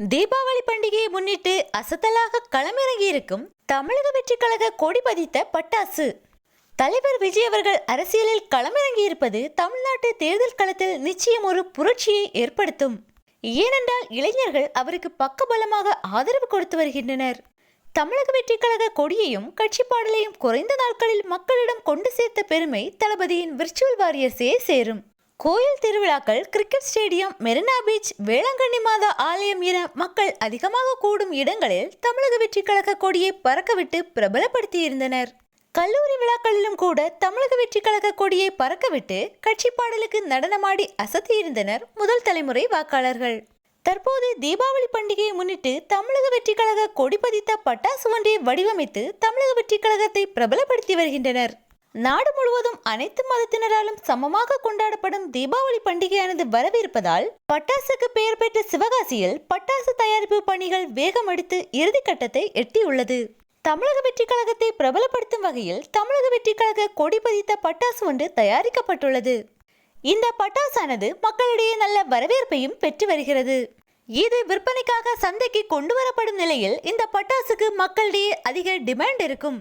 தீபாவளி பண்டிகையை முன்னிட்டு அசத்தலாக களமிறங்கி இருக்கும் தமிழக வெற்றி கழக கொடி பதித்த பட்டாசு. தலைவர் விஜய் அவர்கள் அரசியலில் களமிறங்கி இருப்பது தமிழ்நாட்டு தேர்தல் களத்தில் நிச்சயம் ஒரு புரட்சியை ஏற்படுத்தும். ஏனென்றால் இளைஞர்கள் அவருக்கு பக்கபலமாக ஆதரவு கொடுத்து வருகின்றனர். தமிழக வெற்றி கழக கொடியையும் கட்சி பாடலையும் குறைந்த நாட்களில் மக்களிடம் கொண்டு சேர்த்த பெருமை தளபதியின் விர்ச்சுவல் வாரியர்ஸே சேரும். கோயில் திருவிழாக்கள் cricket stadium Marina beach Velankanni மாதா ஆலயம் என மக்கள் அதிகமாக கூடும் இடங்களில் தமிழக வெற்றி கழக கொடியை பறக்கவிட்டு பிரபலப்படுத்தியிருந்தனர். கல்லூரி விழாக்களிலும் கூட தமிழக வெற்றி கழக கொடியை பறக்கவிட்டு கட்சி பாடலுக்கு நடனமாடி அசத்தியிருந்தனர் முதல் தலைமுறை வாக்காளர்கள். தற்போது தீபாவளி பண்டிகையை முன்னிட்டு தமிழக வெற்றி கழக கொடி பதித்த பட்டாசு ஒன்றை வடிவமைத்து தமிழக வெற்றி கழகத்தை பிரபலப்படுத்தி வருகின்றனர். நாடு முழுவதும் அனைத்து மதத்தினராலும் சமமாக கொண்டாடப்படும் தீபாவளி பண்டிகையானது வரவிருப்பதால் பட்டாசுக்கு பெயர் பெற்ற சிவகாசியில் பட்டாசு தயாரிப்பு பணிகள் வேகமடித்து இறுதிக்கட்டத்தை எட்டியுள்ளது. தமிழக வெற்றிக் கழகத்தை பிரபலப்படுத்தும் வகையில் தமிழக வெற்றிக் கழக கொடி பதித்த பட்டாசு ஒன்று தயாரிக்கப்பட்டுள்ளது. இந்த பட்டாசானது மக்களிடையே நல்ல வரவேற்பையும் பெற்று வருகிறது. இது விற்பனைக்காக சந்தைக்கு கொண்டு வரப்படும் நிலையில் இந்த பட்டாசுக்கு மக்களிடையே அதிக டிமாண்ட் இருக்கும்.